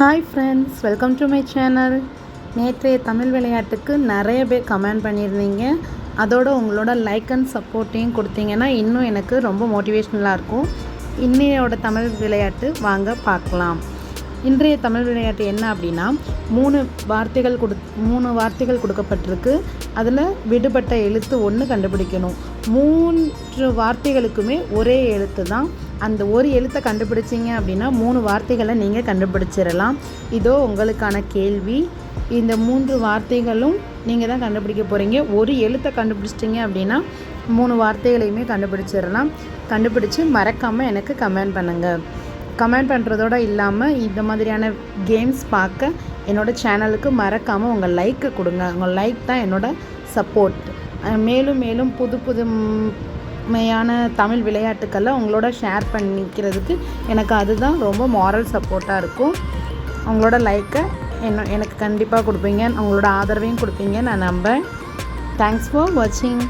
Hi friends welcome to my channel நேற்றைய தமிழ் விளையாட்டுக்கு நிறைய பேர் கமெண்ட் பண்ணியிருந்தீங்க. அதோட உங்களோட லைக் அண்ட் சப்போர்ட்டையும் கொடுத்தீங்கன்னா இன்னும் எனக்கு ரொம்ப மோட்டிவேஷ்னலாக இருக்கும். இன்னையோட தமிழ் விளையாட்டு வாங்க பார்க்கலாம். இன்றைய தமிழ் விளையாட்டு என்ன அப்படின்னா மூணு வார்த்தைகள் கொடு மூணு வார்த்தைகள் கொடுக்கப்பட்டிருக்கு. அதில் விடுபட்ட எழுத்து ஒன்று கண்டுபிடிக்கணும். மூன்று வார்த்தைகளுக்குமே ஒரே எழுத்து தான் அந்த ஒரு எழுத்தை கண்டுபிடிச்சிங்க அப்படின்னா மூணு வார்த்தைகளை நீங்கள் கண்டுபிடிச்சிடலாம். இதோ உங்களுக்கான கேள்வி. இந்த மூன்று வார்த்தைகளும் நீங்கள் தான் கண்டுபிடிக்க போகிறீங்க ஒரு எழுத்தை கண்டுபிடிச்சிட்டிங்க அப்படின்னா மூணு வார்த்தைகளையுமே கண்டுபிடிச்சிடலாம். கண்டுபிடிச்சி மறக்காமல் எனக்கு கமெண்ட் பண்ணுங்கள் கமெண்ட் பண்ணுறதோட இல்லாமல் இந்த மாதிரியான கேம்ஸ் பார்க்க என்னோடய சேனலுக்கு மறக்காமல் உங்கள் லைக்கை கொடுங்க. உங்கள் லைக் தான் என்னோடய சப்போர்ட் மேலும் மேலும் புது புது மையான தமிழ் விளையாட்டுக்களை உங்களோட ஷேர் பண்ணிக்கிறதுக்கு எனக்கு அதுதான் ரொம்ப மாரல் சப்போர்ட்டாக இருக்கும். உங்களோட லைக்கை என்ன எனக்கு கண்டிப்பாக கொடுப்பீங்க. உங்களோட ஆதரவையும் கொடுப்பீங்க. நான் நம்பேன் தேங்க்ஸ் ஃபார் வாட்சிங்